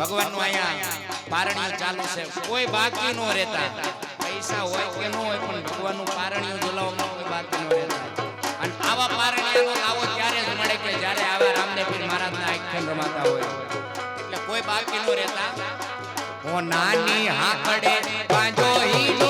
ભગવાનનું અહીંયા પારણિયું ચાલુ છે. કોઈ બાકી ન રહેતા. પૈસા હોય કે ન હોય પણ ભગવાનનું પારણિયું જલાવવામાં કોઈ બાકી ન રહેતા. અને આવા પારણિયાનો આવો ત્યારે જ મળે કે જ્યારે આવા રામને પીર મહારાજના આખ્યાન રમાતા હોય. એટલે કોઈ બાકી નો રહેતા. હો નાની હાકડે પાંજો હીનો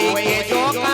કોઈ કે જો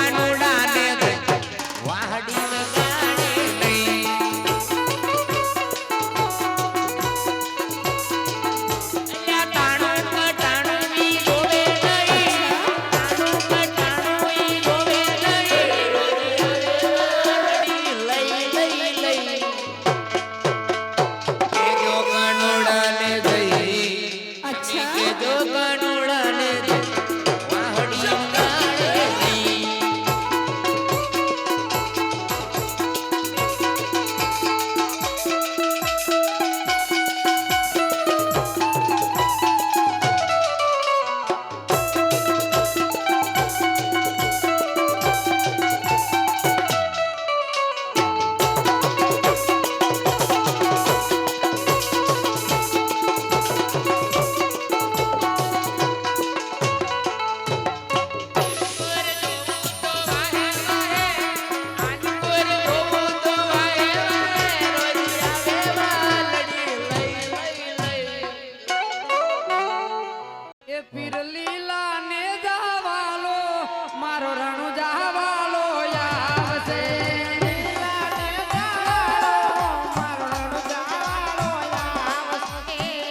ए पिरली